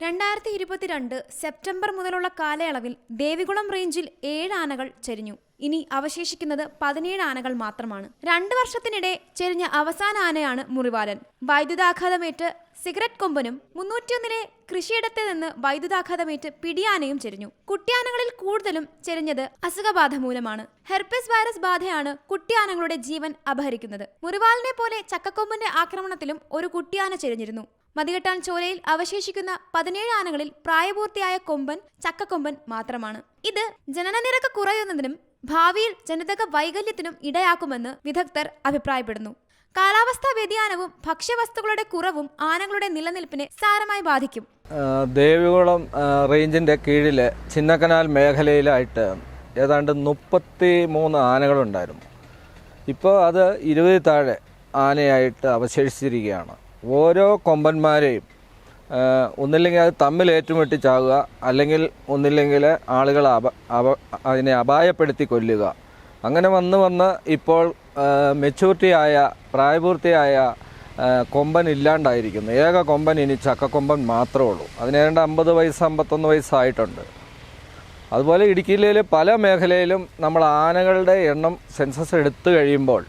രണ്ടായിരത്തി ഇരുപത്തിരണ്ട് സെപ്റ്റംബർ മുതലുള്ള കാലയളവിൽ ദേവികുളം റേഞ്ചിൽ ഏഴ് ആനകൾ ചെരിഞ്ഞു. ഇനി അവശേഷിക്കുന്നത് പതിനേഴ് ആനകൾ മാത്രമാണ്. രണ്ടു വർഷത്തിനിടെ ചെരിഞ്ഞ അവസാന ആനയാണ് മുറിവാലൻ. വൈദ്യുതാഘാതമേറ്റ് സിഗരറ്റ് കൊമ്പനും മുന്നൂറ്റിയൊന്നിലെ കൃഷിയിടത്തിൽ നിന്ന് വൈദ്യുതാഘാതമേറ്റ് പിടിയാനയും ചെരിഞ്ഞു. കുട്ടിയാനകളിൽ കൂടുതലും ചെരിഞ്ഞത് അസുഖബാധ മൂലമാണ്. ഹെർപ്പസ് വൈറസ് ബാധയാണ് കുട്ടിയാനകളുടെ ജീവൻ അപഹരിക്കുന്നത്. മുറിവാലിനെ പോലെ ചക്കക്കൊമ്പന്റെ ആക്രമണത്തിലും ഒരു കുട്ടിയാന ചെരിഞ്ഞിരുന്നു. മതികെട്ടാൻ ചോലയിൽ അവശേഷിക്കുന്ന പതിനേഴ് ആനകളിൽ പ്രായപൂർത്തിയായ കൊമ്പൻ ചക്കക്കൊമ്പൻ മാത്രമാണ്. ഇത് ജനനനിരക്ക് കുറയുന്നതിനും ഭാവിയിൽ ജനിതക വൈകല്യത്തിനും ഇടയാക്കുമെന്ന് വിദഗ്ധർ അഭിപ്രായപ്പെടുന്നു. കാലാവസ്ഥാ വ്യതിയാനവും ഭക്ഷ്യവസ്തുക്കളുടെ കുറവും ആനകളുടെ നിലനിൽപ്പിനെ സാരമായി ബാധിക്കും. ദേവികുളം റേഞ്ചിന്റെ കീഴിലെ ചിന്നക്കനാൽ മേഖലയിലായിട്ട് ഏതാണ്ട് മുപ്പത്തി മൂന്ന് ആനകളുണ്ടായിരുന്നു. ഇപ്പോൾ അത് ഇരുപതിൽ താഴെ ആനയായിട്ട് അവശേഷിച്ചിരിക്കുകയാണ്. ഓരോ കൊമ്പന്മാരെയും ഒന്നില്ലെങ്കിൽ അത് തമ്മിൽ ഏറ്റുമുട്ടി ചാകുക അല്ലെങ്കിൽ ഒന്നില്ലെങ്കിൽ ആളുകൾ അപ അപ അതിനെ അപായപ്പെടുത്തി കൊല്ലുക. അങ്ങനെ വന്ന് വന്ന് ഇപ്പോൾ മെച്യൂരിറ്റിയായ പ്രായപൂർത്തിയായ കൊമ്പൻ ഇല്ലാണ്ടായിരിക്കുന്നു. ഏക കൊമ്പൻ ഇനി ചക്കക്കൊമ്പൻ മാത്രമേ ഉള്ളൂ. അതിന് ഏതാണ്ട് അമ്പത് വയസ്സ് അമ്പത്തൊന്ന് വയസ്സായിട്ടുണ്ട്. അതുപോലെ ഇടുക്കി ജില്ലയിലെ പല മേഖലയിലും നമ്മൾ ആനകളുടെ എണ്ണം സെൻസസ് എടുത്തു കഴിയുമ്പോൾ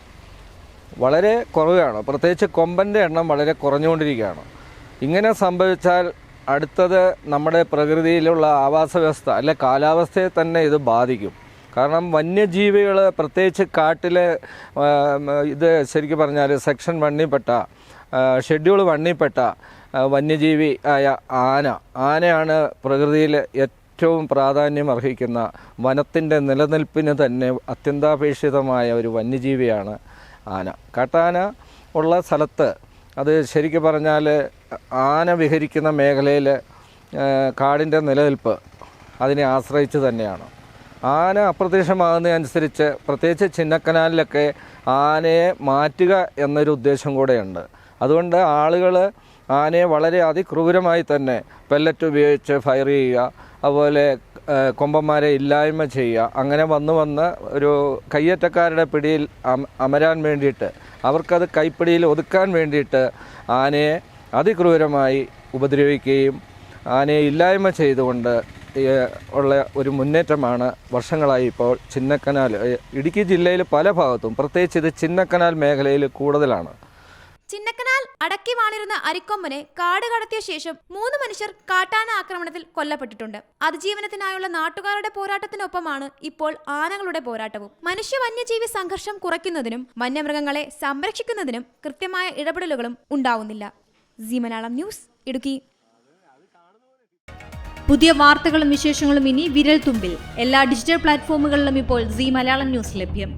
വളരെ കുറവാണ് പ്രത്യേകിച്ച് കൊമ്പന്റെ എണ്ണം വളരെ കുറഞ്ഞുകൊണ്ടിരിക്കുകയാണ്. ഇങ്ങനെ സംഭവിച്ചാൽ അടുത്തത് നമ്മുടെ പ്രകൃതിയിലുള്ള ആവാസ വ്യവസ്ഥ അല്ലെ കാലാവസ്ഥയെ തന്നെ ഇത് ബാധിക്കും. കാരണം വന്യജീവികൾ പ്രത്യേകിച്ച് കാട്ടിലെ ഇത് ശരിക്കും പറഞ്ഞാൽ സെക്ഷൻ വണ്ണിൽപ്പെട്ട ഷെഡ്യൂൾ വണ്ണിൽപ്പെട്ട ആ, വന്യജീവി ആയ ആന. ആനയാണ് പ്രകൃതിയിൽ ഏറ്റവും പ്രാധാന്യം അർഹിക്കുന്ന വനത്തിന്റെ നിലനിൽപ്പിന് തന്നെ അത്യന്താപേക്ഷിതമായ ഒരു വന്യജീവിയാണ് ആന. കാട്ടാന ഉള്ള സ്ഥലത്ത് അത് ശരിക്കും പറഞ്ഞാൽ ആന വിഹരിക്കുന്ന മേഖലയിൽ കാടിന്റെ നിലനിൽപ്പ് അതിനെ ആശ്രയിച്ച് തന്നെയാണ്. ആന അപ്രത്യക്ഷമാകുന്നതനുസരിച്ച് പ്രത്യേകിച്ച് ചിന്നക്കനാലിലൊക്കെ ആനയെ മാറ്റുക എന്നൊരു ഉദ്ദേശം കൂടെയുണ്ട്. അതുകൊണ്ട് ആളുകൾ ആനയെ വളരെ അതിക്രൂരമായി തന്നെ പെല്ലറ്റ് ഉപയോഗിച്ച് ഫയർ ചെയ്യുക അതുപോലെ കൊമ്പന്മാരെ ഇല്ലായ്മ ചെയ്യുക. അങ്ങനെ വന്ന് വന്ന് ഒരു കയ്യേറ്റക്കാരുടെ പിടിയിൽ അമ- അമരാൻ വേണ്ടിയിട്ട് അവർക്കത് കൈപ്പിടിയിൽ ഒതുക്കാൻ വേണ്ടിയിട്ട് ആനയെ അതിക്രൂരമായി ഉപദ്രവിക്കുകയും ആനയെ ഇല്ലായ്മ ചെയ്തുകൊണ്ട് ഉള്ള ഒരു മുന്നേറ്റമാണ് വർഷങ്ങളായി ഇപ്പോൾ ചിന്നക്കനാൽ. ഇടുക്കി ജില്ലയിൽ പല ഭാഗത്തും പ്രത്യേകിച്ച് ഇത് ചിന്നക്കനാൽ മേഖലയിൽ കൂടുതലാണ്. ചിന്നക്കനാൽ അടക്കി വാണിരുന്ന അരിക്കൊമ്പനെ കാട് കടത്തിയ ശേഷം മൂന്ന് മനുഷ്യർ കാട്ടാന ആക്രമണത്തിൽ കൊല്ലപ്പെട്ടിട്ടുണ്ട്. അതിജീവനത്തിനായുള്ള നാട്ടുകാരുടെ പോരാട്ടത്തിനൊപ്പമാണ് ഇപ്പോൾ ആനകളുടെ പോരാട്ടവും. മനുഷ്യ വന്യജീവി സംഘർഷം കുറയ്ക്കുന്നതിനും വന്യമൃഗങ്ങളെ സംരക്ഷിക്കുന്നതിനും കൃത്യമായ ഇടപെടലുകളും ഉണ്ടാവുന്നില്ല. Zee Malayalam news Idukki. പുതിയ വാർത്തകളും വിശേഷങ്ങളും ഇനി വിരൽ തുമ്പിൽ എല്ലാ ഡിജിറ്റൽ പ്ലാറ്റ്ഫോമുകളിലും ഇപ്പോൾ സി മലയാളം ന്യൂസ് ലഭ്യം.